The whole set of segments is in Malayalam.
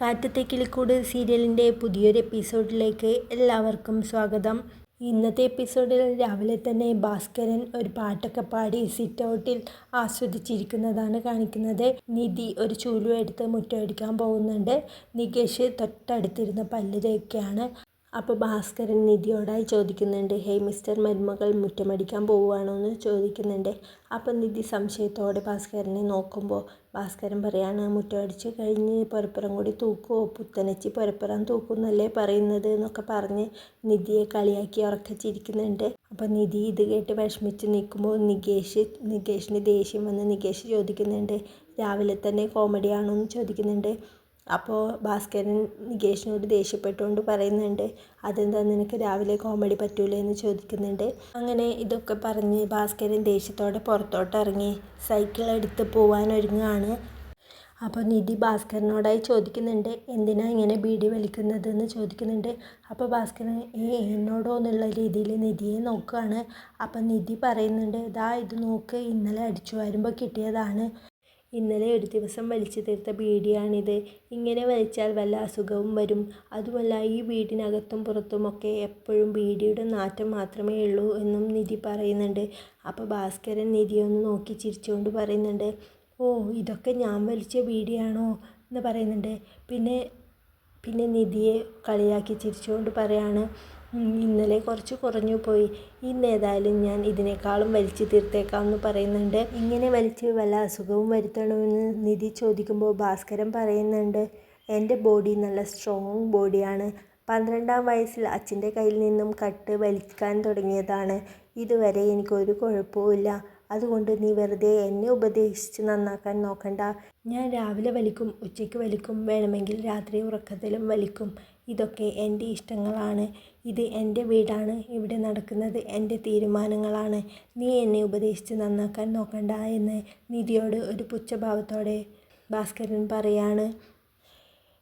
കാറ്റത്തെ കിളിക്കൂട് സീരിയലിന്റെ പുതിയൊരു എപ്പിസോഡിലേക്ക് എല്ലാവർക്കും സ്വാഗതം. ഇന്നത്തെ എപ്പിസോഡിൽ രാവിലെ തന്നെ ഭാസ്കരൻ ഒരു പാട്ടൊക്കെ പാടി സിറ്റ് ഔട്ടിൽ ആസ്വദിച്ചിരിക്കുന്നതാണ് കാണിക്കുന്നത്. നിധി ഒരു ചൂലു എടുത്ത് മുറ്റമടിക്കാൻ പോകുന്നുണ്ട്. നികേഷ് തൊട്ടടുത്തിരുന്ന പല്ല് അപ്പോൾ ഭാസ്കരൻ നിധിയോടായി ചോദിക്കുന്നുണ്ട് ഹേ മിസ്റ്റർ മരുമകൾ മുറ്റമടിക്കാൻ പോവുകയാണോ എന്ന് ചോദിക്കുന്നുണ്ട്. അപ്പോൾ നിധി സംശയത്തോടെ ഭാസ്കരനെ നോക്കുമ്പോൾ ഭാസ്കരൻ പറയാണ് മുറ്റമടിച്ച് കഴിഞ്ഞ് പുരപ്പുറം കൂടി തൂക്കുമോ പുത്തനച്ചി പുരപ്പുറം തൂക്കുന്നല്ലേ പറയുന്നത്? എന്നൊക്കെ പറഞ്ഞ് നിധിയെ കളിയാക്കി ഉറക്കെ ചിരിക്കുന്നുണ്ട് അപ്പോൾ നിധി ഇത് കേട്ട് വിഷമിച്ച് നിൽക്കുമ്പോൾ നികേഷ് നികേഷിന് ദേഷ്യം വന്ന് നികേഷ് ചോദിക്കുന്നുണ്ട് രാവിലെ തന്നെ കോമഡിയാണോ എന്ന് ചോദിക്കുന്നുണ്ട്. അപ്പോൾ ഭാസ്കരൻ നികേഷിനോട് ദേഷ്യപ്പെട്ടുകൊണ്ട് പറയുന്നുണ്ട് അതെന്താ നിനക്ക് രാവിലെ കോമഡി പറ്റൂലേ? എന്ന് ചോദിക്കുന്നുണ്ട്. അങ്ങനെ ഇതൊക്കെ പറഞ്ഞ് ഭാസ്കരൻ ദേഷ്യത്തോടെ പുറത്തോട്ടിറങ്ങി. സൈക്കിൾ എടുത്ത് പോവാൻ ഒരുങ്ങുകയാണ്. അപ്പോൾ നിധി ഭാസ്കരനോടായി ചോദിക്കുന്നുണ്ട് എന്തിനാ ഇങ്ങനെ ബീഡി വലിക്കുന്നതെന്ന് ചോദിക്കുന്നുണ്ട്. അപ്പോൾ ഭാസ്കരൻ എന്നോടോ എന്നുള്ള രീതിയിൽ നിധിയെ നോക്കുകയാണ്. അപ്പം നിധി പറയുന്നുണ്ട് ഇതാ ഇത് നോക്ക് ഇന്നലെ അടിച്ചു വരുമ്പോൾ കിട്ടിയതാണ്. ഇന്നലെ ഒരു ദിവസം വലിച്ചു തീർത്ത ബീഡിയാണിത് ഇങ്ങനെ വലിച്ചാൽ വല്ല അസുഖവും വരും. അതുമല്ല ഈ വീടിനകത്തും പുറത്തുമൊക്കെ എപ്പോഴും ബീഡിയുടെ നാറ്റം മാത്രമേ ഉള്ളൂ എന്നും നിധി പറയുന്നുണ്ട്. അപ്പോൾ ഭാസ്കരൻ നിധിയൊന്ന് നോക്കി ചിരിച്ചുകൊണ്ട് പറയുന്നുണ്ട് ഓ ഇതൊക്കെ ഞാൻ വലിച്ച ബീഡിയാണോ എന്ന് പറയുന്നുണ്ട്. പിന്നെ പിന്നെ നിധിയെ കളിയാക്കി ചിരിച്ചുകൊണ്ട് പറയാണ് ഇന്നലെ കുറച്ച് കുറഞ്ഞു പോയി. ഇന്ന് ഏതായാലും ഞാൻ ഇതിനേക്കാളും വലിച്ചു തീർത്തേക്കാം എന്ന് പറയുന്നുണ്ട്. ഇങ്ങനെ വലിച്ച് വല്ല അസുഖവും വരുത്തണമെന്ന് നിധി ചോദിക്കുമ്പോൾ ഭാസ്കരൻ പറയുന്നുണ്ട് എന്റെ ബോഡി നല്ല സ്ട്രോങ് ബോഡിയാണ്. പന്ത്രണ്ടാം വയസ്സിൽ അച്ഛന്റെ കയ്യിൽ നിന്നും കട്ട് വലിക്കാൻ തുടങ്ങിയതാണ്. ഇതുവരെ എനിക്കൊരു കുഴപ്പവുമില്ല അതുകൊണ്ട് നീ വെറുതെ എന്നെ ഉപദേശിച്ച് നന്നാക്കാൻ നോക്കണ്ട. ഞാൻ രാവിലെ വലിക്കും ഉച്ചയ്ക്ക് വലിക്കും വേണമെങ്കിൽ രാത്രി ഉറക്കത്തിലും വലിക്കും. ഇതൊക്കെ എന്റെ ഇഷ്ടങ്ങളാണ്. ഇത് എന്റെ വീടാണ്. ഇവിടെ നടക്കുന്നത് എന്റെ തീരുമാനങ്ങളാണ്. നീ എന്നെ ഉപദേശിച്ച് നന്നാക്കാൻ നോക്കണ്ട എന്ന് നിധിയോട് ഒരു പുച്ഛഭാവത്തോടെ ഭാസ്കരൻ പറയാണ്.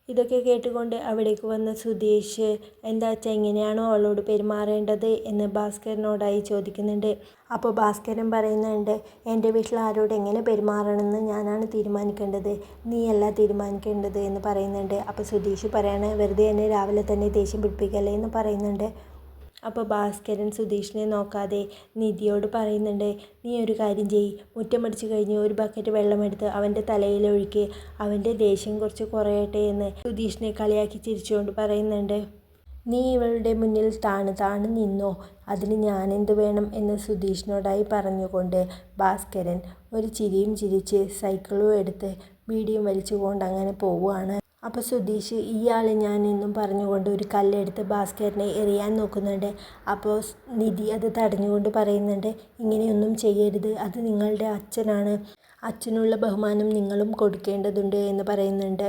ഇതൊക്കെ കേട്ടുകൊണ്ട് അവിടേക്ക് വന്ന സുധീഷ് എന്താ വെച്ചാൽ എങ്ങനെയാണോ അവളോട് പെരുമാറേണ്ടത്? എന്ന് ഭാസ്കരനോടായി ചോദിക്കുന്നുണ്ട്. അപ്പോൾ ഭാസ്കരൻ പറയുന്നുണ്ട് എന്റെ വീട്ടിൽ ആരോട് എങ്ങനെ പെരുമാറണമെന്ന് ഞാനാണ് തീരുമാനിക്കേണ്ടത്. നീയല്ല തീരുമാനിക്കേണ്ടത് എന്ന് പറയുന്നുണ്ട്. അപ്പോൾ സുധീഷ് പറയണ വെറുതെ എന്നെ രാവിലെ തന്നെ ദേഷ്യം പിടിപ്പിക്കല്ലേ എന്ന് പറയുന്നുണ്ട്. അപ്പോൾ ഭാസ്കരൻ സുധീഷിനെ നോക്കാതെ നിധിയോട് പറയുന്നുണ്ട് നീ ഒരു കാര്യം ചെയ്യ്. മുറ്റമടിച്ച് കഴിഞ്ഞ് ഒരു ബക്കറ്റ് വെള്ളമെടുത്ത് അവന്റെ തലയിൽ ഒഴുക്കി. അവന്റെ ദേഷ്യം കുറച്ച് കുറയട്ടെ എന്ന് സുധീഷിനെ കളിയാക്കി ചിരിച്ചുകൊണ്ട് പറയുന്നുണ്ട്. നീ ഇവളുടെ മുന്നിൽ താണു താണു നിന്നോ? അതിന് ഞാനെന്ത് വേണം? എന്ന് സുധീഷിനോടായി പറഞ്ഞുകൊണ്ട് ഭാസ്കരൻ ഒരു ചിരിയും ചിരിച്ച് സൈക്കിളും എടുത്ത് ബീഡിയും വലിച്ചുകൊണ്ട് അങ്ങനെ പോവുകയാണ്. അപ്പോൾ സുധീഷ് ഇയാൾ ഞാൻ എന്നും പറഞ്ഞുകൊണ്ട് ഒരു കല്ലെടുത്ത് ഭാസ്കരനെ എറിയാൻ നോക്കുന്നുണ്ട്. അപ്പോൾ നിധി അത് തടഞ്ഞുകൊണ്ട് പറയുന്നുണ്ട് ഇങ്ങനെയൊന്നും ചെയ്യരുത്. അത് നിങ്ങളുടെ അച്ഛനാണ്. അച്ഛനുള്ള ബഹുമാനം നിങ്ങളും കൊടുക്കേണ്ടതുണ്ട് എന്ന് പറയുന്നുണ്ട്.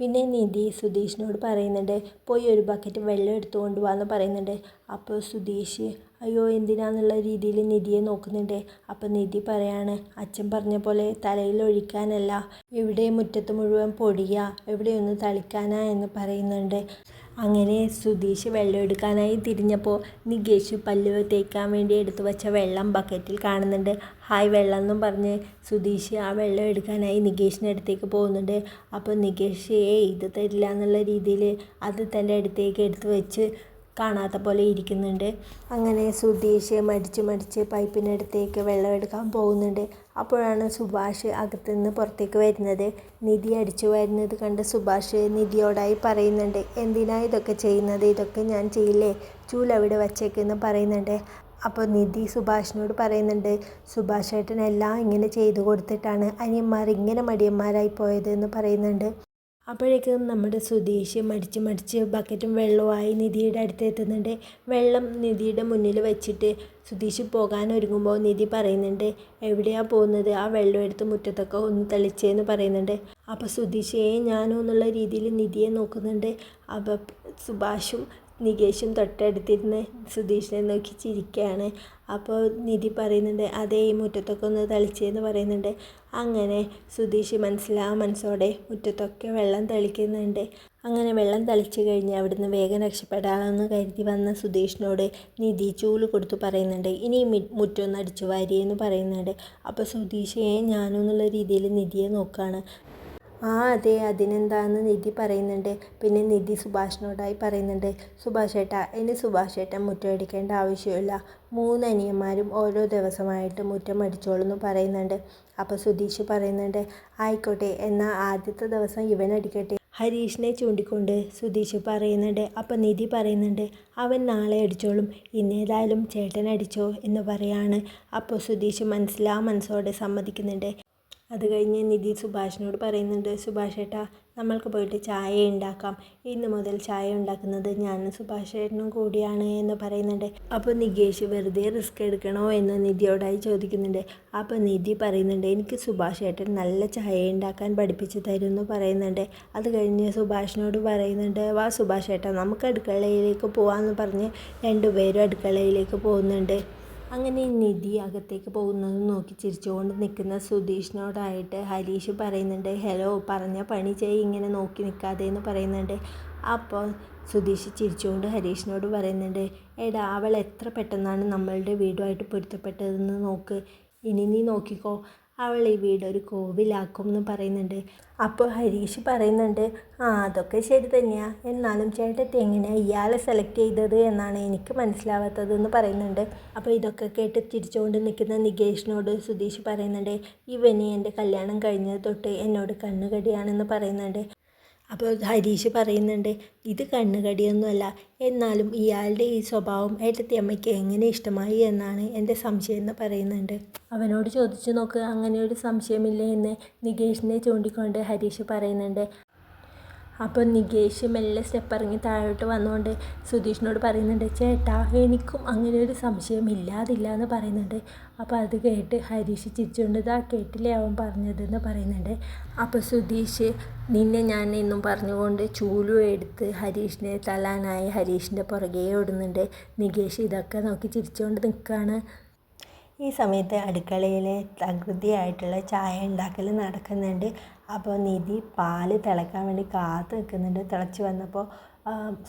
പിന്നെ നിധി സുധീഷിനോട് പറയുന്നുണ്ട് പോയി ഒരു ബക്കറ്റ് വെള്ളം എടുത്തുകൊണ്ട് വാ എന്ന് പറയുന്നുണ്ട്. അപ്പോൾ സുധീഷ് അയ്യോ എന്തിനാന്നുള്ള രീതിയിൽ നിധിയെ നോക്കുന്നുണ്ട്. അപ്പോൾ നിധി പറയാണ് അച്ഛൻ പറഞ്ഞ പോലെ തലയിൽ ഒഴിക്കാനല്ല. ഇവിടെ മുറ്റത്ത് മുഴുവൻ പൊടിയാ. എവിടെയൊന്ന് തളിക്കാനാ എന്ന് പറയുന്നുണ്ട്. അങ്ങനെ സുധീഷ് വെള്ളം എടുക്കാനായി തിരിഞ്ഞപ്പോൾ നികേഷ് പല്ല് തേക്കാൻ വേണ്ടി എടുത്തു വച്ച വെള്ളം ബക്കറ്റിൽ കാണുന്നുണ്ട്. ഹായ് വെള്ളം എന്നും പറഞ്ഞ് സുധീഷ് ആ വെള്ളം എടുക്കാനായി നികേഷിന്റെ അടുത്തേക്ക് പോകുന്നുണ്ട്. അപ്പോൾ നികേഷ് ഏയ് ഇത് തരില്ല എന്നുള്ള രീതിയിൽ അത് തന്റെ അടുത്തേക്ക് എടുത്തു വെച്ച് കാണാത്ത പോലെ ഇരിക്കുന്നുണ്ട്. അങ്ങനെ സുധീഷ് മടിച്ച് മടിച്ച് പൈപ്പിനടുത്തേക്ക് വെള്ളമെടുക്കാൻ പോകുന്നുണ്ട്. അപ്പോഴാണ് സുഭാഷ് അകത്തുനിന്ന് പുറത്തേക്ക് വരുന്നത്. നിധി അടിച്ചു വരുന്നത് കണ്ട് സുഭാഷ് നിധിയോടായി പറയുന്നുണ്ട് എന്തിനാ ഇതൊക്കെ ചെയ്യുന്നത്? ഇതൊക്കെ ഞാൻ ചെയ്യില്ലേ? ചൂലവിടെ വച്ചേക്കെന്ന് പറയുന്നുണ്ട്. അപ്പോൾ നിധി സുഭാഷിനോട് പറയുന്നുണ്ട് സുഭാഷേട്ടൻ എല്ലാം ഇങ്ങനെ ചെയ്തു കൊടുത്തിട്ടാണ് അനിയന്മാർ ഇങ്ങനെ മടിയന്മാരായി പോയത് എന്ന് പറയുന്നുണ്ട്. അപ്പോഴേക്കും നമ്മുടെ സുധീഷ് മടിച്ച് മടിച്ച് ബക്കറ്റും വെള്ളവുമായി നിധിയുടെ അടുത്ത് എത്തുന്നുണ്ട്. വെള്ളം നിധിയുടെ മുന്നിൽ വെച്ചിട്ട് സുധീഷ് പോകാൻ ഒരുങ്ങുമ്പോൾ നിധി പറയുന്നുണ്ട് എവിടെയാണ് പോകുന്നത്? ആ വെള്ളം എടുത്ത് മുറ്റത്തൊക്കെ ഒന്ന് തെളിച്ചേന്ന് പറയുന്നുണ്ട്. അപ്പോൾ സുധീഷേ ഞാനോ എന്നുള്ള രീതിയിൽ നിധിയെ നോക്കുന്നുണ്ട്. അപ്പോൾ സുഭാഷും നികേഷും തൊട്ടടുത്തിരുന്ന് സുധീഷിനെ നോക്കി ചിരിക്കുകയാണ് അപ്പോൾ നിധി പറയുന്നുണ്ട് അതേ ഈ മുറ്റത്തൊക്കെ ഒന്ന് തളിച്ചെന്ന് പറയുന്നുണ്ട്. അങ്ങനെ സുധീഷ് മനസ്സിലാ മനസ്സോടെ മുറ്റത്തൊക്കെ വെള്ളം തളിക്കുന്നുണ്ട്. അങ്ങനെ വെള്ളം തളിച്ചു കഴിഞ്ഞ് അവിടുന്ന് വേഗം രക്ഷപ്പെടാമെന്ന് കരുതി വന്ന സുധീഷിനോട് നിധി ചൂൽ കൊടുത്തു പറയുന്നുണ്ട് ഇനി മുറ്റൊന്ന് അടിച്ചു വാരിയെന്ന് പറയുന്നുണ്ട്. അപ്പോൾ സുധീഷയെ ഞാനും എന്നുള്ള രീതിയിൽ നിധിയെ നോക്കുകയാണ് ആ അതെ അതിനെന്താന്ന് നിധി പറയുന്നുണ്ട്. പിന്നെ നിധി സുഭാഷിനോടായി പറയുന്നുണ്ട്. സുഭാഷേട്ടാ ഇനി സുഭാഷേട്ടൻ മുറ്റമടിക്കേണ്ട ആവശ്യമില്ല. മൂന്ന് അനിയന്മാരും ഓരോ ദിവസമായിട്ട് മുറ്റം അടിച്ചോളൂ പറയുന്നുണ്ട്. അപ്പോൾ സുധീഷ് പറയുന്നുണ്ട് ആയിക്കോട്ടെ എന്നാൽ ആദ്യത്തെ ദിവസം ഇവൻ അടിക്കട്ടെ. ഹരീഷിനെ ചൂണ്ടിക്കൊണ്ട് സുധീഷ് പറയുന്നുണ്ട്. അപ്പം നിധി പറയുന്നുണ്ട് അവൻ നാളെ അടിച്ചോളും. ഇന്നേതായാലും ചേട്ടൻ അടിച്ചോ എന്ന് പറയാണ്. അപ്പോൾ സുധീഷ് മനസ്സിലാ മനസ്സോടെ സമ്മതിക്കുന്നുണ്ട്. അത് കഴിഞ്ഞ് നിധി സുഭാഷിനോട് പറയുന്നുണ്ട് സുഭാഷേട്ടാ നമ്മൾക്ക് പോയിട്ട് ചായ ഉണ്ടാക്കാം. ഇന്ന് മുതൽ ചായ ഉണ്ടാക്കുന്നത് ഞാൻ സുഭാഷേട്ടനും കൂടിയാണ് എന്ന് പറയുന്നുണ്ട്. അപ്പോൾ നികേഷ് വെറുതെ റിസ്ക് എടുക്കണോ എന്ന് നിധിയോടായി ചോദിക്കുന്നുണ്ട്. അപ്പോൾ നിധി പറയുന്നുണ്ട് എനിക്ക് സുഭാഷേട്ടൻ നല്ല ചായ ഉണ്ടാക്കാൻ പഠിപ്പിച്ചു തരുമെന്ന് പറയുന്നുണ്ട്. അത് കഴിഞ്ഞ് സുഭാഷിനോട് പറയുന്നുണ്ട് വാ സുഭാഷേട്ടാ നമുക്ക് അടുക്കളയിലേക്ക് പോകാമെന്ന് പറഞ്ഞ് രണ്ടുപേരും അടുക്കളയിലേക്ക് പോകുന്നുണ്ട്. അങ്ങനെ നിധി അകത്തേക്ക് പോകുന്നത് നോക്കി ചിരിച്ചുകൊണ്ട് നിൽക്കുന്ന സുധീഷിനോടായിട്ട് ഹരീഷ് പറയുന്നുണ്ട് ഹലോ പറഞ്ഞ പണി ചെയ് ഇങ്ങനെ നോക്കി നിൽക്കാതെ എന്ന് പറയുന്നുണ്ട്. അപ്പോൾ സുധീഷ് ചിരിച്ചുകൊണ്ട് ഹരീഷിനോട് പറയുന്നുണ്ട് എടാ അവൾ എത്ര പെട്ടെന്നാണ് നമ്മളുടെ വീടുമായിട്ട് പൊരുത്തപ്പെട്ടതെന്ന് നോക്ക്. ഇനി നീ നോക്കിക്കോ. അവൾ ഈ വീട് ഒരു കോവിലാക്കും എന്ന് പറയുന്നുണ്ട്. അപ്പോൾ ഹരീഷ് പറയുന്നുണ്ട് ആ അതൊക്കെ ശരി തന്നെയാണ് എന്നാലും ചേട്ടത്തി എങ്ങനെയാണ് ഇയാളെ സെലക്ട് ചെയ്തത് എന്നാണ് എനിക്ക് മനസ്സിലാവാത്തത് എന്ന് പറയുന്നുണ്ട്. അപ്പോൾ ഇതൊക്കെ കേട്ട് തിരിച്ചുകൊണ്ട് നിൽക്കുന്ന നികേഷിനോട് സുധീഷ് പറയുന്നുണ്ട് ഇവന് എന്റെ കല്യാണം കഴിഞ്ഞത് തൊട്ട് എന്നോട് കണ്ണുകടിയാണെന്ന് പറയുന്നുണ്ട്. അപ്പോൾ ഹരീഷ് പറയുന്നുണ്ട് ഇത് കണ്ണുകടിയൊന്നുമല്ല. എന്നാലും ഇയാളുടെ ഈ സ്വഭാവം ഏട്ടത്തിയമ്മയ്ക്ക് എങ്ങനെ ഇഷ്ടമായി എന്നാണ് എന്റെ സംശയം എന്ന് പറയുന്നുണ്ട്. അവനോട് ചോദിച്ചു നോക്ക് അങ്ങനെ ഒരു സംശയമില്ലേ എന്ന് നികേഷിനെ ചൂണ്ടിക്കൊണ്ട് ഹരീഷ് പറയുന്നുണ്ട് അപ്പോൾ നികേഷ് മെല്ലെ സ്റ്റെപ്പ് ഇറങ്ങി താഴോട്ട് വന്നുകൊണ്ട് സുധീഷിനോട് പറയുന്നുണ്ട് ചേട്ടാ എനിക്കും അങ്ങനെ ഒരു സംശയം ഇല്ലാതില്ല എന്ന് പറയുന്നുണ്ട്. അപ്പോൾ അത് കേട്ട് ഹരീഷ് ചിരിച്ചുകൊണ്ട് ഇതാ കേട്ടില്ലേ അവൻ പറഞ്ഞതെന്ന് പറയുന്നുണ്ട്. അപ്പോൾ സുധീഷ് നിന്നെ ഞാൻ എന്നും പറഞ്ഞുകൊണ്ട് ചൂലു എടുത്ത് ഹരീഷിനെ തലാനായി ഹരീഷിന്റെ പുറകെ ഓടുന്നുണ്ട്. നികേഷ് ഇതൊക്കെ നോക്കി ചിരിച്ചുകൊണ്ട് നിൽക്കുകയാണ് ഈ സമയത്ത് അടുക്കളയിൽ തകൃതിയായിട്ടുള്ള ചായ ഉണ്ടാക്കൽ നടക്കുന്നുണ്ട്. അപ്പോൾ നിധി പാൽ തിളക്കാൻ വേണ്ടി കാത്ത് നിൽക്കുന്നുണ്ട്. തിളച്ച് വന്നപ്പോൾ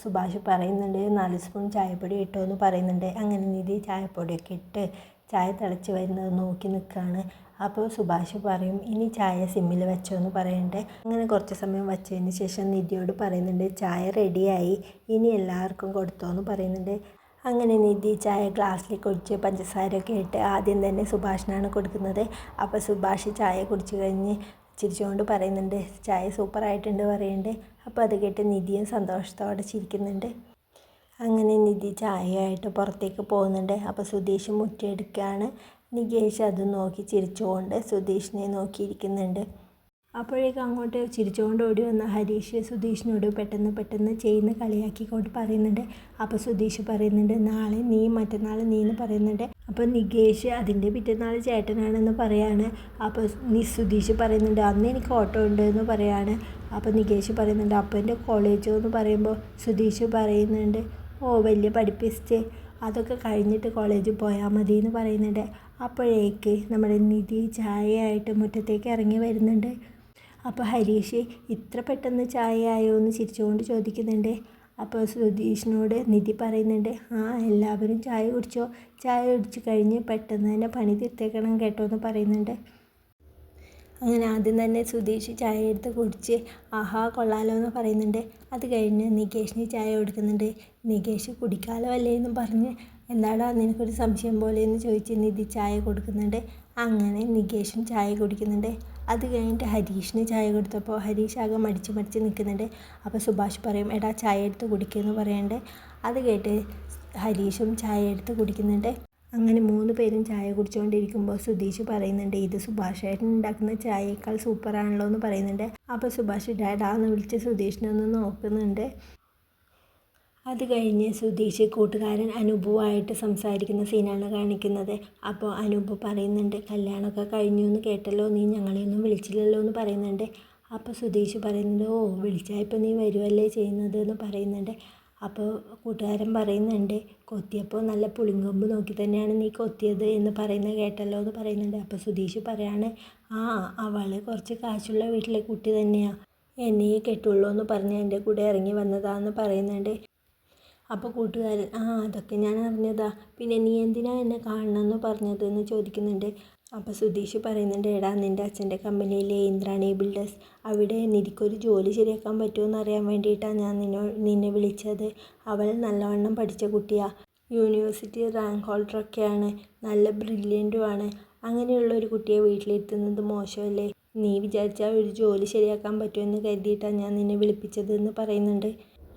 സുഭാഷ് പറയുന്നുണ്ട് നാല് സ്പൂൺ ചായപ്പൊടി ഇട്ടോ എന്ന് പറയുന്നുണ്ട്. അങ്ങനെ നിധി ചായപ്പൊടിയൊക്കെ ഇട്ട് ചായ തിളച്ച് വരുന്നത് നോക്കി നിൽക്കുകയാണ് അപ്പോൾ സുഭാഷ് പറയും ഇനി ചായ സിമ്മിൽ വെച്ചോ എന്ന് പറയണ്ടേ. അങ്ങനെ കുറച്ച് സമയം വെച്ചതിന് ശേഷം നിധിയോട് പറയുന്നുണ്ട് ചായ റെഡിയായി ഇനി എല്ലാവർക്കും കൊടുത്തോ എന്ന് പറയുന്നുണ്ട്. അങ്ങനെ നിധി ചായ ഗ്ലാസ്സിലേക്ക് ഒഴിച്ച് പഞ്ചസാരയൊക്കെ ഇട്ട് ആദ്യം തന്നെ സുഭാഷിനാണ് കൊടുക്കുന്നത്. അപ്പോൾ സുഭാഷ് ചായ കുടിച്ച് കഴിഞ്ഞ് ചിരിച്ചുകൊണ്ട് പറയുന്നുണ്ട് ചായ സൂപ്പറായിട്ടുണ്ട് പറയുന്നുണ്ട്. അപ്പോൾ അത് കേട്ട് നിധിയും സന്തോഷത്തോടെ ചിരിക്കുന്നുണ്ട്. അങ്ങനെ നിധി ചായയായിട്ട് പുറത്തേക്ക് പോകുന്നുണ്ട്. അപ്പോൾ സുധീഷ് മുറ്റെടുക്കുകയാണ് നികേഷ് അത് നോക്കി ചിരിച്ചുകൊണ്ട് സുധീഷിനെ നോക്കിയിരിക്കുന്നുണ്ട്. അപ്പോഴേക്കും അങ്ങോട്ട് ചിരിച്ചുകൊണ്ട് ഓടി വന്ന ഹരീഷ് സുധീഷിനോട് പെട്ടെന്ന് പെട്ടെന്ന് ചെയ്യുന്ന കളിയാക്കിക്കൊണ്ട് പറയുന്നുണ്ട്. അപ്പോൾ സുധീഷ് പറയുന്നുണ്ട് നാളെ നീ മറ്റന്നാൾ നീ എന്ന് പറയുന്നുണ്ട്. അപ്പോൾ നികേഷ് അതിന്റെ പിറ്റന്നാൾ ചേട്ടനാണെന്ന് പറയാണ്. അപ്പോൾ നീ സുധീഷ് പറയുന്നുണ്ട് അന്ന് എനിക്ക് ഓട്ടോ ഉണ്ട് എന്ന് പറയാണ്. അപ്പോൾ നികേഷ് പറയുന്നുണ്ട് അപ്പോൾ എന്റെ കോളേജോ എന്ന് പറയുമ്പോൾ സുധീഷ് പറയുന്നുണ്ട് ഓ വലിയ പഠിപ്പിച്ച് അതൊക്കെ കഴിഞ്ഞിട്ട് കോളേജിൽ പോയാൽ മതി എന്ന് പറയുന്നുണ്ട്. അപ്പോഴേക്ക് നമ്മുടെ നിധി ചായയായിട്ട് മുറ്റത്തേക്ക് ഇറങ്ങി വരുന്നുണ്ട്. അപ്പോൾ ഹരീഷ് ഇത്ര പെട്ടെന്ന് ചായ ആയോ എന്ന് ചിരിച്ചുകൊണ്ട് ചോദിക്കുന്നുണ്ട്. അപ്പോൾ സുധീഷിനോട് നിധി പറയുന്നുണ്ട് ആ എല്ലാവരും ചായ കുടിച്ചോ? ചായ കുടിച്ച് കഴിഞ്ഞ് പെട്ടെന്ന് തന്നെ പണി തീർത്തേക്കണം കേട്ടോ എന്ന് പറയുന്നുണ്ട്. അങ്ങനെ ആദ്യം തന്നെ സുധീഷ് ചായ എടുത്ത് കുടിച്ച് ആഹാ കൊള്ളാലോ എന്ന് പറയുന്നുണ്ട്. അത് കഴിഞ്ഞ് നികേഷിന് ചായ കൊടുക്കുന്നുണ്ട്. നികേഷ് കുടിക്കാലോ അല്ലേ എന്ന് പറഞ്ഞ് എന്താടാ നിനക്കൊരു സംശയം പോലെ എന്ന് ചോദിച്ച് നിധി ചായ കൊടുക്കുന്നുണ്ട്. അങ്ങനെ നികേഷും ചായ കുടിക്കുന്നുണ്ട്. അത് കഴിഞ്ഞിട്ട് ഹരീഷിന് ചായ കൊടുത്തപ്പോൾ ഹരീഷ് ആകെ മടിച്ച് മടിച്ച് നിൽക്കുന്നുണ്ട്. അപ്പോൾ സുഭാഷ് പറയും എടാ ചായ എടുത്ത് കുടിക്കുമെന്ന് പറയണ്ടേ. അത് കേട്ട് ഹരീഷും ചായ എടുത്ത് കുടിക്കുന്നുണ്ട്. അങ്ങനെ മൂന്ന് പേരും ചായ കുടിച്ചുകൊണ്ടിരിക്കുമ്പോൾ സുധീഷ് പറയുന്നുണ്ട് ഇത് സുഭാഷ് ഏട്ടൻ ഉണ്ടാക്കുന്ന ചായയേക്കാൾ സൂപ്പറാണല്ലോ എന്ന് പറയുന്നുണ്ട്. അപ്പോൾ സുഭാഷ് ഡാഡാന്ന് വിളിച്ച് സുധീഷിനെ ഒന്ന് നോക്കുന്നുണ്ട്. അത് കഴിഞ്ഞ് സുധീഷ് കൂട്ടുകാരൻ അനൂപുമായിട്ട് സംസാരിക്കുന്ന സീനാണ് കാണിക്കുന്നത്. അപ്പോൾ അനൂപ് പറയുന്നുണ്ട് കല്യാണമൊക്കെ കഴിഞ്ഞു എന്ന് കേട്ടല്ലോ നീ ഞങ്ങളെയൊന്നും വിളിച്ചില്ലല്ലോ എന്ന് പറയുന്നുണ്ട്. അപ്പോൾ സുധീഷ് പറയുന്നുണ്ട് ഓ വിളിച്ചാൽ ഇപ്പോൾ നീ വരുമല്ലേ ചെയ്യുന്നത്? എന്ന് പറയുന്നുണ്ട്. അപ്പോൾ കൂട്ടുകാരൻ പറയുന്നുണ്ട് കൊത്തിയപ്പോൾ നല്ല പുളിങ്കൊമ്പ് നോക്കി തന്നെയാണ് നീ കൊത്തിയത് എന്ന് പറയുന്നത് കേട്ടല്ലോ എന്ന് പറയുന്നുണ്ട്. അപ്പോൾ സുധീഷ് പറയാണ് ആ അവൾ കുറച്ച് കാശുള്ള വീട്ടിലെ കുട്ടി തന്നെയാണ് എന്നെയേ കെട്ടുള്ളൂ എന്ന് പറഞ്ഞ് എന്റെ കൂടെ ഇറങ്ങി വന്നതാണെന്ന് പറയുന്നുണ്ട്. അപ്പോൾ കൂട്ടുകാരൻ ആ അതൊക്കെ ഞാൻ അറിഞ്ഞതാ. പിന്നെ നീ എന്തിനാണ് എന്നെ കാണണമെന്ന് പറഞ്ഞത് എന്ന് ചോദിക്കുന്നുണ്ട്. അപ്പോൾ സുധീഷ് പറയുന്നുണ്ട് എടാ നിന്റെ അച്ഛന്റെ കമ്പനിയിലെ ഇന്ദ്രാണി ബിൽഡേഴ്സ് അവിടെ നിധിക്കൊരു ജോലി ശരിയാക്കാൻ പറ്റുമോ അറിയാൻ വേണ്ടിയിട്ടാണ് ഞാൻ നിന്നോ നിന്നെ വിളിച്ചത്. അവൾ നല്ലവണ്ണം പഠിച്ച കുട്ടിയാണ് യൂണിവേഴ്സിറ്റി റാങ്ക് ഹോൾഡറൊക്കെയാണ്. നല്ല ബ്രില്യന്റുമാണ് അങ്ങനെയുള്ള ഒരു കുട്ടിയെ വീട്ടിലിരുത്തുന്നത് മോശമല്ലേ? നീ വിചാരിച്ചാൽ ഒരു ജോലി ശരിയാക്കാൻ പറ്റുമെന്ന് കരുതിയിട്ടാണ് ഞാൻ നിന്നെ വിളിപ്പിച്ചത് എന്ന് പറയുന്നുണ്ട്.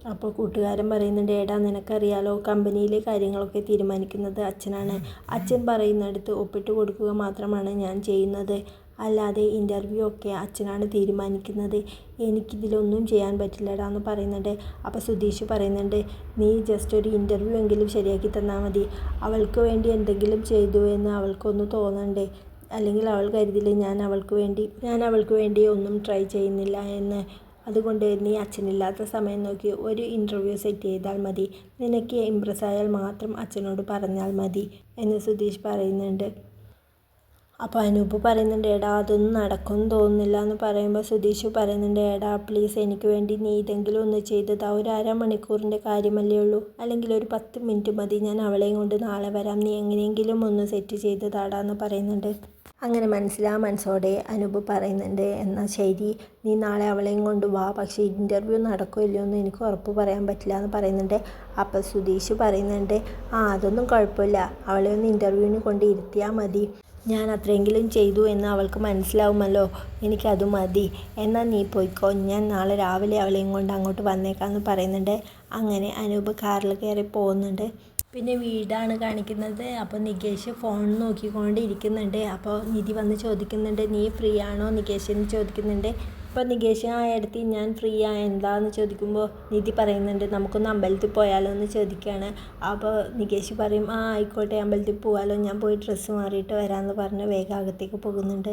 അപ്പോൾ കൂട്ടുകാരൻ പറയുന്നുണ്ട് ഏടാ നിനക്കറിയാലോ കമ്പനിയിലെ കാര്യങ്ങളൊക്കെ തീരുമാനിക്കുന്നത് അച്ഛനാണ്. അച്ഛൻ പറയുന്നിടത്ത് ഒപ്പിട്ട് കൊടുക്കുക മാത്രമാണ് ഞാൻ ചെയ്യുന്നത്. അല്ലാതെ ഇന്റർവ്യൂ ഒക്കെ അച്ഛനാണ് തീരുമാനിക്കുന്നത്. എനിക്കിതിലൊന്നും ചെയ്യാൻ പറ്റില്ലടാ എന്ന് പറയുന്നുണ്ട്. അപ്പോൾ സുധീഷ് പറയുന്നുണ്ട് നീ ജസ്റ്റ് ഒരു ഇന്റർവ്യൂ എങ്കിലും ശരിയാക്കി തന്നാൽ മതി. അവൾക്ക് വേണ്ടി എന്തെങ്കിലും ചെയ്തു എന്ന് അവൾക്കൊന്ന് തോന്നണ്ടേ? അല്ലെങ്കിൽ അവൾ കരുതില്ല ഞാൻ അവൾക്ക് വേണ്ടി ഞാൻ അവൾക്ക് വേണ്ടി ഒന്നും ട്രൈ ചെയ്യുന്നില്ല എന്ന്? അതുകൊണ്ട് നീ അച്ഛനില്ലാത്ത സമയം നോക്കി ഒരു ഇന്റർവ്യൂ സെറ്റ് ചെയ്താൽ മതി. നിനക്ക് ഇമ്പ്രസ് ആയാൽ മാത്രം അച്ഛനോട് പറഞ്ഞാൽ മതി എന്ന് സുധീഷ് പറയുന്നുണ്ട്. അപ്പോൾ അനൂപ് പറയുന്നുണ്ട് എടാ അതൊന്നും നടക്കുമെന്ന് തോന്നുന്നില്ല എന്ന് പറയുമ്പോൾ സുധീഷ് പറയുന്നുണ്ട് എടാ പ്ലീസ് എനിക്ക് വേണ്ടി നീ ഇതെങ്കിലും ഒന്ന് ചെയ്തതാ ഒരു അരമണിക്കൂറിന്റെ കാര്യമല്ലേ ഉള്ളൂ. അല്ലെങ്കിൽ ഒരു പത്ത് മിനിറ്റ് മതി. ഞാൻ അവളെയും കൊണ്ട് നാളെ വരാം. നീ എങ്ങനെയെങ്കിലും ഒന്ന് സെറ്റ് ചെയ്തതാടാ എന്ന് പറയുന്നുണ്ട്. അങ്ങനെ മനസ്സിലാ മനസ്സോടെ അനൂപ് പറയുന്നുണ്ട് എന്നാൽ ശരി നീ നാളെ അവളെയും കൊണ്ട് വാ പക്ഷേ ഇന്റർവ്യൂ നടക്കുമല്ലോ എന്ന് എനിക്ക് ഉറപ്പ് പറയാൻ പറ്റില്ല എന്ന് പറയുന്നുണ്ട്. അപ്പോൾ സുധീഷ് പറയുന്നുണ്ട് ആ അതൊന്നും കുഴപ്പമില്ല അവളെ ഒന്ന് ഇന്റർവ്യൂവിന് കൊണ്ട് ഇരുത്തിയാൽ മതി. ഞാൻ അത്രയെങ്കിലും ചെയ്തു എന്ന് അവൾക്ക് മനസ്സിലാവുമല്ലോ എനിക്കത് മതി. എന്നാൽ നീ പോയിക്കോ ഞാൻ നാളെ രാവിലെ അവളെയും കൊണ്ട് അങ്ങോട്ട് വന്നേക്കാമെന്ന് പറയുന്നുണ്ട്. അങ്ങനെ അനൂപ് കാറിൽ കയറി പോകുന്നുണ്ട്. പിന്നെ വീടാണ് കാണിക്കുന്നത്. അപ്പോൾ നികേഷ് ഫോൺ നോക്കിക്കൊണ്ട് ഇരിക്കുന്നുണ്ട് അപ്പോൾ നിധി വന്ന് ചോദിക്കുന്നുണ്ട് നീ ഫ്രീ ആണോ? നികേഷ് എന്ന് ചോദിക്കുന്നുണ്ട്. അപ്പോൾ നികേഷ് ആ ഞാൻ ഫ്രീ ആ എന്താന്ന് ചോദിക്കുമ്പോൾ നിധി പറയുന്നുണ്ട് നമുക്കൊന്ന് അമ്പലത്തിൽ പോയാലോ? എന്ന് ചോദിക്കുകയാണ് അപ്പോൾ നികേഷ് പറയും ആ ആയിക്കോട്ടെ അമ്പലത്തിൽ പോകാമല്ലോ ഞാൻ പോയി ഡ്രസ്സ് മാറിയിട്ട് വരാമെന്ന് പറഞ്ഞ് വേഗം അകത്തേക്ക് പോകുന്നുണ്ട്.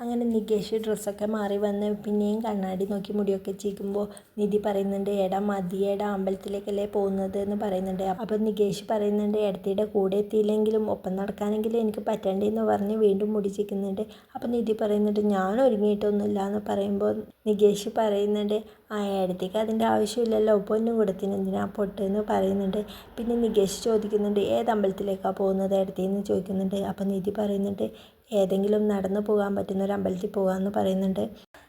അങ്ങനെ നികേഷ് ഡ്രസ്സൊക്കെ മാറി വന്ന് പിന്നെയും കണ്ണാടി നോക്കി മുടിയൊക്കെ ചീക്കുമ്പോൾ നിധി പറയുന്നുണ്ട് എടാ മതി എടാ അമ്പലത്തിലേക്കല്ലേ പോകുന്നത് എന്ന് പറയുന്നുണ്ട്. അപ്പം നികേഷ് പറയുന്നുണ്ട് എടത്തിയുടെ കൂടെ എത്തിയില്ലെങ്കിലും ഒപ്പം നടക്കാനെങ്കിലും എനിക്ക് പറ്റണ്ടേന്ന് പറഞ്ഞ് വീണ്ടും മുടി ചീക്കുന്നുണ്ട്. അപ്പം നിധി പറയുന്നുണ്ട് ഞാൻ ഒരുങ്ങിയിട്ടൊന്നുമില്ല എന്ന് പറയുമ്പോൾ നികേഷ് പറയുന്നുണ്ട് ആ എടത്തേക്ക് അതിന്റെ ആവശ്യമില്ലല്ലോ പൊന്നും കൊടുത്തിന് എന്തിനാ പൊട്ട് എന്ന് പറയുന്നുണ്ട്. പിന്നെ നികേഷ് ചോദിക്കുന്നുണ്ട് ഏത് അമ്പലത്തിലേക്കാണ് പോകുന്നത് എടത്തേന്ന്? ചോദിക്കുന്നുണ്ട്. അപ്പം നിധി പറയുന്നുണ്ട് ഏതെങ്കിലും നടന്നു പോകാൻ പറ്റുന്ന ഒരു അമ്പലത്തിൽ പോകാമെന്ന് പറയുന്നുണ്ട്.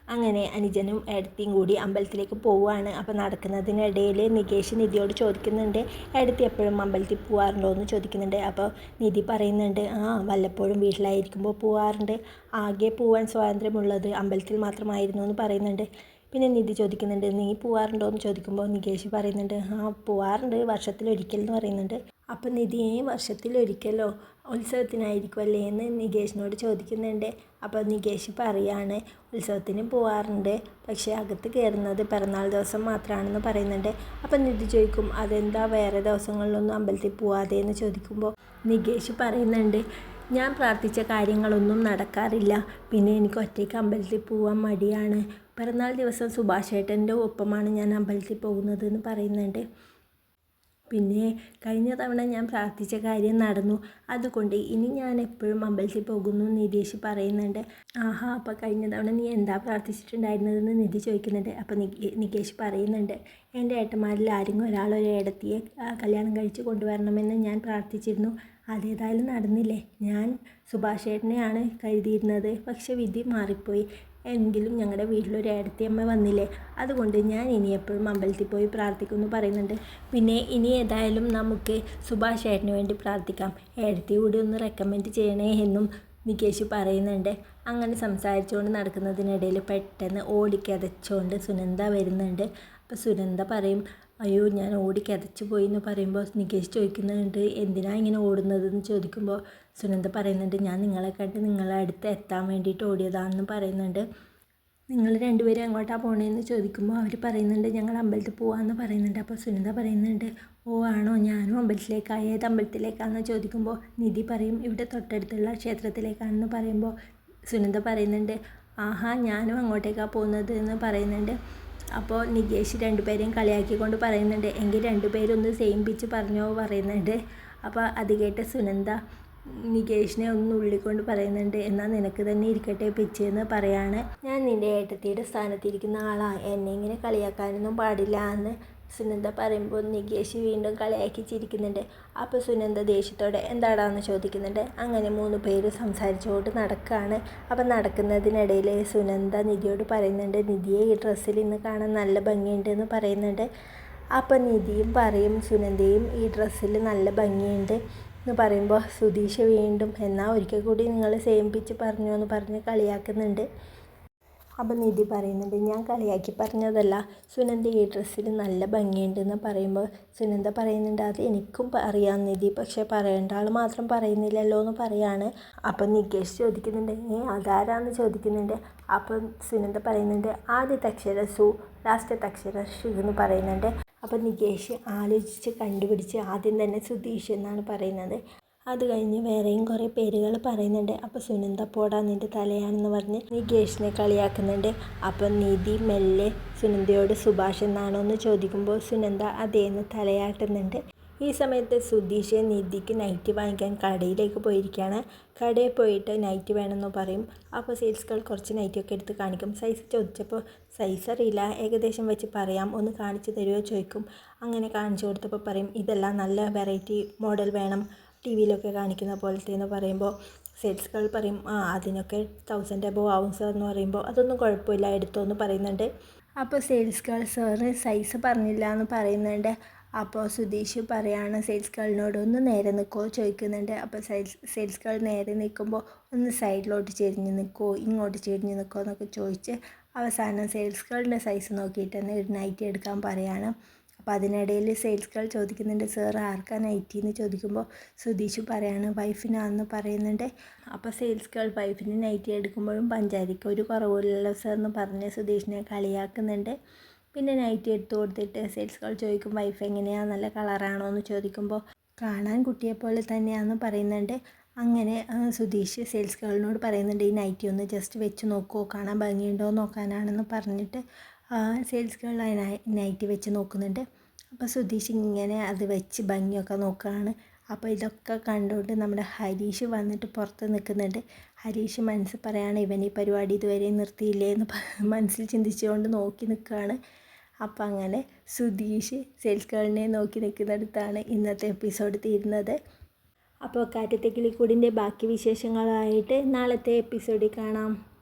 അങ്ങനെ അനുജനും എടത്തിയും കൂടി അമ്പലത്തിലേക്ക് പോവുകയാണ്. അപ്പോൾ നടക്കുന്നതിനിടയിൽ നികേഷ് നിധിയോട് ചോദിക്കുന്നുണ്ട് എടത്തി എപ്പോഴും അമ്പലത്തിൽ പോകാറുണ്ടോ? എന്ന് ചോദിക്കുന്നുണ്ട്. അപ്പോൾ നിധി പറയുന്നുണ്ട് ആ വല്ലപ്പോഴും വീട്ടിലായിരിക്കുമ്പോൾ പോകാറുണ്ട്. ആകെ പോവാൻ സ്വാതന്ത്ര്യമുള്ളത് അമ്പലത്തിൽ മാത്രമായിരുന്നു എന്ന് പറയുന്നുണ്ട്. പിന്നെ നിധി ചോദിക്കുന്നുണ്ട് നീ പോവാറുണ്ടോ എന്ന് ചോദിക്കുമ്പോൾ നികേഷ് പറയുന്നുണ്ട് ആ പോവാറുണ്ട് വർഷത്തിലൊരിക്കൽ എന്ന് പറയുന്നുണ്ട്. അപ്പം നിധിയെ വർഷത്തിലൊരിക്കലോ? ഉത്സവത്തിനായിരിക്കുമല്ലേ എന്ന് നികേഷിനോട് ചോദിക്കുന്നുണ്ട്. അപ്പോൾ നികേഷ് പറയാണ് ഉത്സവത്തിന് പോവാറുണ്ട്. പക്ഷേ അകത്ത് കയറുന്നത് പിറന്നാൾ ദിവസം മാത്രമാണെന്ന് പറയുന്നുണ്ട്. അപ്പം നിധി ചോദിക്കും അതെന്താ? വേറെ ദിവസങ്ങളിലൊന്നും അമ്പലത്തിൽ പോവാതെ? എന്ന് ചോദിക്കുമ്പോൾ നികേഷ് പറയുന്നുണ്ട് ഞാൻ പ്രാർത്ഥിച്ച കാര്യങ്ങളൊന്നും നടക്കാറില്ല. പിന്നെ എനിക്ക് ഒറ്റയ്ക്ക് അമ്പലത്തിൽ പോവാൻ മടിയാണ്. പിറന്നാൾ ദിവസം സുഭാഷേട്ടന്റെ ഒപ്പമാണ് ഞാൻ അമ്പലത്തിൽ പോകുന്നത് എന്ന് പറയുന്നുണ്ട്. പിന്നെ കഴിഞ്ഞ തവണ ഞാൻ പ്രാർത്ഥിച്ച കാര്യം നടന്നു. അതുകൊണ്ട് ഇനി ഞാൻ എപ്പോഴും അമ്പലത്തിൽ പോകുന്നു നിതീഷ് പറയുന്നുണ്ട്. ആഹാ അപ്പോൾ കഴിഞ്ഞ തവണ നീ എന്താ പ്രാർത്ഥിച്ചിട്ടുണ്ടായിരുന്നതെന്ന് നിധി ചോദിക്കുന്നുണ്ട്. അപ്പോൾ നികേഷ് പറയുന്നുണ്ട് എന്റെ ഏട്ടന്മാരിൽ ആരെങ്കിലും ഒരാൾ ഒരു ഏടത്തിയെ കല്യാണം കഴിച്ച് കൊണ്ടുവരണമെന്ന് ഞാൻ പ്രാർത്ഥിച്ചിരുന്നു. അതേതായാലും നടന്നില്ലേ? ഞാൻ സുഭാഷേട്ടനെയാണ് കരുതിയിരുന്നത്. പക്ഷെ വിധി മാറിപ്പോയി. എങ്കിലും ഞങ്ങളുടെ വീട്ടിലൊരു ഏടത്തിയമ്മ വന്നില്ലേ അതുകൊണ്ട് ഞാൻ ഇനി എപ്പോഴും അമ്പലത്തിൽ പോയി പ്രാർത്ഥിക്കുമെന്ന് പറയുന്നുണ്ട്. പിന്നെ ഇനി ഏതായാലും നമുക്ക് സുഭാഷ് ഏട്ടന് വേണ്ടി പ്രാർത്ഥിക്കാം. ഏടത്തി കൂടി ഒന്ന് റെക്കമെൻഡ് ചെയ്യണേ എന്നും നികേഷ് പറയുന്നുണ്ട്. അങ്ങനെ സംസാരിച്ചുകൊണ്ട് നടക്കുന്നതിനിടയിൽ പെട്ടെന്ന് ഓടിക്കതച്ചുകൊണ്ട് സുനന്ദ വരുന്നുണ്ട്. അപ്പോൾ സുനന്ദ പറയും അയ്യോ ഞാൻ ഓടിക്കതച്ചു പോയി എന്ന് പറയുമ്പോൾ നികേഷ് ചോദിക്കുന്നുണ്ട് എന്തിനാണ് ഇങ്ങനെ ഓടുന്നതെന്ന്? ചോദിക്കുമ്പോൾ സുനന്ദ പറയുന്നുണ്ട് ഞാൻ നിങ്ങളെ കണ്ട് നിങ്ങളെ അടുത്ത് എത്താൻ വേണ്ടിയിട്ട് ഓടിയതാണെന്ന് പറയുന്നുണ്ട്. നിങ്ങൾ രണ്ടുപേരും എങ്ങോട്ടാണ് പോണേന്ന് ചോദിക്കുമ്പോൾ അവർ പറയുന്നുണ്ട് ഞങ്ങൾ അമ്പലത്തിൽ പോകാമെന്ന് പറയുന്നുണ്ട്. അപ്പോൾ സുനന്ദ പറയുന്നുണ്ട് ഓ ആണോ? ഞാനും അമ്പലത്തിലേക്കാണ് ഏത് അമ്പലത്തിലേക്കാണെന്ന് ചോദിക്കുമ്പോൾ നിധി പറയും ഇവിടെ തൊട്ടടുത്തുള്ള ക്ഷേത്രത്തിലേക്കാണെന്ന് പറയുമ്പോൾ സുനന്ദ പറയുന്നുണ്ട് ആഹാ ഞാനും അങ്ങോട്ടേക്കാണ് പോകുന്നത് എന്ന് പറയുന്നുണ്ട്. അപ്പോൾ നികേഷ് രണ്ടുപേരെയും കളിയാക്കിക്കൊണ്ട് പറയുന്നുണ്ട് എങ്കിൽ രണ്ടുപേരൊന്ന് സെയിം പിച്ച് പറഞ്ഞോ പറയുന്നുണ്ട്. അപ്പോൾ അത് കേട്ട സുനന്ദ നികേഷിനെ ഒന്ന് ഉള്ളിക്കൊണ്ട് പറയുന്നുണ്ട് എന്നാൽ നിനക്ക് തന്നെ ഇരിക്കട്ടെ പിച്ചെന്ന് പറയാണ്. ഞാൻ നിന്റെ ഏട്ടത്തിയുടെ സ്ഥാനത്തിരിക്കുന്ന ആളാണ് എന്നെ ഇങ്ങനെ കളിയാക്കാനൊന്നും പാടില്ല എന്ന് സുനന്ദ പറയുമ്പോൾ നികേഷ് വീണ്ടും കളിയാക്കി ചിരിക്കുന്നുണ്ട്. അപ്പോൾ സുനന്ദ ദേഷ്യത്തോടെ എന്താടാന്ന് ചോദിക്കുന്നുണ്ട്? അങ്ങനെ മൂന്ന് പേര് സംസാരിച്ചുകൊണ്ട് നടക്കുകയാണ് അപ്പം നടക്കുന്നതിനിടയിൽ സുനന്ദ നിധിയോട് പറയുന്നുണ്ട് നിധിയെ ഈ ഡ്രസ്സിൽ ഇന്ന് കാണാൻ നല്ല ഭംഗിയുണ്ട് എന്ന് പറയുന്നുണ്ട്. അപ്പം നിധിയും പറയും സുനന്ദയും ഈ ഡ്രസ്സിൽ നല്ല ഭംഗിയുണ്ട് എന്ന് പറയുമ്പോൾ സുധീഷ് വീണ്ടും എന്നാൽ ഒരിക്കൽ കൂടി നിങ്ങൾ സെയിം പറഞ്ഞു എന്ന് പറഞ്ഞ് കളിയാക്കുന്നുണ്ട്. അപ്പോൾ നിധി പറയുന്നുണ്ട് ഞാൻ കളിയാക്കി പറഞ്ഞതല്ല. സുനന്ദ ഈ ഡ്രസ്സിൽ നല്ല ഭംഗിയുണ്ടെന്ന് പറയുമ്പോൾ സുനന്ദ പറയുന്നുണ്ട് അത് എനിക്കും അറിയാം നിധി പക്ഷേ പറയേണ്ട ആൾ മാത്രം പറയുന്നില്ലല്ലോ എന്ന് പറയാണ്. അപ്പം നികേഷ് ചോദിക്കുന്നുണ്ട് ഏ അതാരാന്ന് ചോദിക്കുന്നുണ്ട്. അപ്പം സുനന്ദ പറയുന്നുണ്ട് ആദ്യത്തെ അക്ഷര സു ലാസ്റ്റത്തെ അക്ഷര ഷു എന്ന് പറയുന്നുണ്ട്. അപ്പം നികേഷ് ആലോചിച്ച് കണ്ടുപിടിച്ച് ആദ്യം തന്നെ സുധീഷ് എന്നാണ് പറയുന്നത്. അത് കഴിഞ്ഞ് വേറെയും കുറേ പേരുകൾ പറയുന്നുണ്ട്. അപ്പോൾ സുനന്ദ പോടാ നിന്റെ തലയാണെന്ന് പറഞ്ഞ് നികേഷിനെ കളിയാക്കുന്നുണ്ട്. അപ്പം നിധി മെല്ലെ സുനന്ദയോട് സുഭാഷ് എന്നാണോ എന്ന് ചോദിക്കുമ്പോൾ സുനന്ദ അതേന്ന് തലയാട്ടുന്നുണ്ട്. ഈ സമയത്ത് സുധീഷ് നിധിക്ക് നൈറ്റ് വാങ്ങിക്കാൻ കടയിലേക്ക് പോയിരിക്കുകയാണ്. കടയിൽ പോയിട്ട് നൈറ്റ് വേണമെന്ന് പറയും. അപ്പോൾ സെയിൽസ് ഗേൾ കുറച്ച് നൈറ്റൊക്കെ എടുത്ത് കാണിക്കും. സൈസ് ചോദിച്ചപ്പോൾ സൈസ് അറിയില്ല. ഏകദേശം വെച്ച് പറയാം. ഒന്ന് കാണിച്ചു തരുമോ ചോദിക്കും. അങ്ങനെ കാണിച്ചു കൊടുത്തപ്പോൾ പറയും ഇതെല്ലാം നല്ല വെറൈറ്റി മോഡൽ വേണം. ടി വിയിലൊക്കെ കാണിക്കുന്ന പോലത്തെ എന്ന് പറയുമ്പോൾ സെയിൽസ് ഗേൾ പറയും ആ അതിനൊക്കെ തൗസൻഡ് അബവ് ആവും സാർ എന്ന് പറയുമ്പോൾ അതൊന്നും കുഴപ്പമില്ല എടുത്തോ എന്ന് പറയുന്നുണ്ട്. അപ്പോൾ സെയിൽസ് ഗേൾ സാറ് സൈസ് പറഞ്ഞില്ല എന്ന് പറയുന്നുണ്ട്. അപ്പോൾ സുധീഷ് പറയാണ് സെയിൽസ് ഗേളിനോട് ഒന്ന് നേരെ നിൽക്കുമോ ചോദിക്കുന്നുണ്ട്. അപ്പോൾ സെയിൽസ് സെയിൽസ് ഗേൾ നേരെ നിൽക്കുമ്പോൾ ഒന്ന് സൈഡിലോട്ട് ചെരിഞ്ഞ് നിൽക്കുമോ ഇങ്ങോട്ട് ചെരിഞ്ഞ് നിൽക്കുമോ എന്നൊക്കെ ചോദിച്ച് അവസാനം സെയിൽസ് ഗേളിന്റെ സൈസ് നോക്കിയിട്ട് തന്നെ ഒരു നൈറ്റി എടുക്കാൻ പറയാണ്. അപ്പോൾ അതിനിടയിൽ സെയിൽസ് ഗേൾ ചോദിക്കുന്നുണ്ട് സാർ ആർക്കാ നൈറ്റി എന്ന് ചോദിക്കുമ്പോൾ സുധീഷ് പറയാണ് വൈഫിനാണെന്ന് പറയുന്നുണ്ട്. അപ്പോൾ സെയിൽസ് ഗേൾ വൈഫിന് നൈറ്റി എടുക്കുമ്പോഴും പഞ്ചാരിക്ക് ഒരു കുറവില്ലല്ലോ സാർ എന്ന് പറഞ്ഞ് സുധീഷിനെ കളിയാക്കുന്നുണ്ട്. പിന്നെ നൈറ്റി എടുത്ത് കൊടുത്തിട്ട് സെയിൽസ് ഗേൾ ചോദിക്കും വൈഫ് എങ്ങനെയാണ് നല്ല കളറാണോ എന്ന് ചോദിക്കുമ്പോൾ കാണാൻ കുട്ടിയെ പോലെ തന്നെയാണെന്ന് പറയുന്നുണ്ട്. അങ്ങനെ സുധീഷ് സെയിൽസ് ഗേളിനോട് പറയുന്നുണ്ട് ഈ നൈറ്റി ഒന്ന് ജസ്റ്റ് വെച്ച് നോക്കുമോ കാണാൻ ഭംഗിയുണ്ടോ? നോക്കാനാണെന്ന് പറഞ്ഞിട്ട് സെയിൽസ് ഗേൾ നൈറ്റി വെച്ച് നോക്കുന്നുണ്ട്. അപ്പോൾ സുധീഷ് ഇങ്ങനെ അത് വെച്ച് ഭംഗിയൊക്കെ നോക്കുകയാണ് അപ്പോൾ ഇതൊക്കെ കണ്ടുകൊണ്ട് നമ്മുടെ ഹരീഷ് വന്നിട്ട് പുറത്ത് നിൽക്കുന്നുണ്ട്. ഹരീഷ് മനസ്സിൽ പറയാണ് ഇവൻ ഈ പരിപാടി ഇതുവരെ നിർത്തിയില്ലേ? എന്ന് മനസ്സിൽ ചിന്തിച്ചുകൊണ്ട് നോക്കി നിൽക്കുകയാണ് അപ്പോൾ അങ്ങനെ സുധീഷ് സെയിൽസ് ഗേളിനെ നോക്കി നിൽക്കുന്നിടത്താണ് ഇന്നത്തെ എപ്പിസോഡ് തീരുന്നത്. അപ്പോൾ കാറ്റത്തെ കിളിക്കൂടിന്റെ ബാക്കി വിശേഷങ്ങളായിട്ട് നാളത്തെ എപ്പിസോഡിൽ കാണാം.